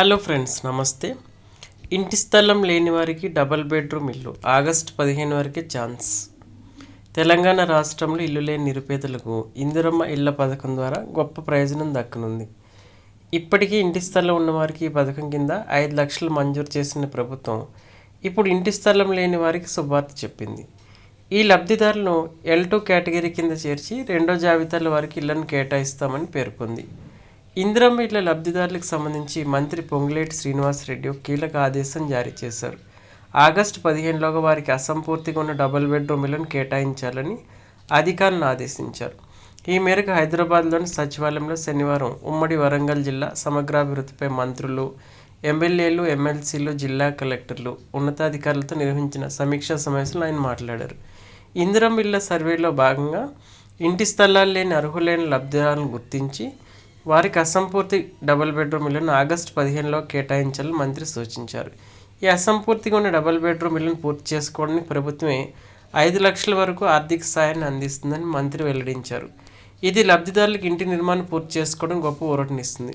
Hello friends నమస్తే. ఇంటి స్థలం లేని వారికి డబల్ బెడ్రూమ్ ఇల్లు ఆగస్టు పదిహేను వరకే ఛాన్స్. తెలంగాణ రాష్ట్రంలో ఇల్లు లేని నిరుపేదలకు ఇందిరమ్మ ఇళ్ళ పథకం ద్వారా గొప్ప ప్రయోజనం దక్కనుంది. ఇప్పటికీ ఇంటి స్థలం ఉన్నవారికి ఈ పథకం కింద ఐదు లక్షలు మంజూరు చేసిన ప్రభుత్వం ఇప్పుడు ఇంటి స్థలం లేని వారికి శుభార్త చెప్పింది. ఈ లబ్ధిదారులను ఎల్ టూ కేటగిరీ కింద చేర్చి రెండో జాబితాల వారికి ఇళ్ళను కేటాయిస్తామని పేర్కొంది. ఇందిరమ్మ ఇళ్ళ లబ్ధిదారులకు సంబంధించి మంత్రి పొంగులేటి శ్రీనివాసరెడ్డి ఒక కీలక ఆదేశం జారీ చేశారు. ఆగస్టు పదిహేనులోగా వారికి అసంపూర్తిగా ఉన్న డబుల్ బెడ్రూమ్ ఇళ్ళను కేటాయించాలని అధికారులను ఆదేశించారు. ఈ మేరకు హైదరాబాద్లోని సచివాలయంలో శనివారం ఉమ్మడి వరంగల్ జిల్లా సమగ్రాభివృద్ధిపై మంత్రులు ఎమ్మెల్యేలు ఎమ్మెల్సీలు జిల్లా కలెక్టర్లు ఉన్నతాధికారులతో నిర్వహించిన సమీక్షా సమావేశంలో ఆయన మాట్లాడారు. ఇందిరం ఇళ్ళ సర్వేలో భాగంగా ఇంటి స్థలాలు లేని అర్హులైన లబ్ధిదారులను గుర్తించి వారికి అసంపూర్తి డబుల్ బెడ్రూమ్ ఇళ్ళను ఆగస్టు పదిహేనులో కేటాయించాలని మంత్రి సూచించారు. ఈ అసంపూర్తిగా ఉన్న డబుల్ బెడ్రూమ్ ఇళ్ళను పూర్తి చేసుకోవడానికి ప్రభుత్వమే ఐదు లక్షల వరకు ఆర్థిక సాయాన్ని అందిస్తుందని మంత్రి వెల్లడించారు. ఇది లబ్ధిదారులకు ఇంటి నిర్మాణం పూర్తి చేసుకోవడం గొప్ప ఊరటనిస్తుంది.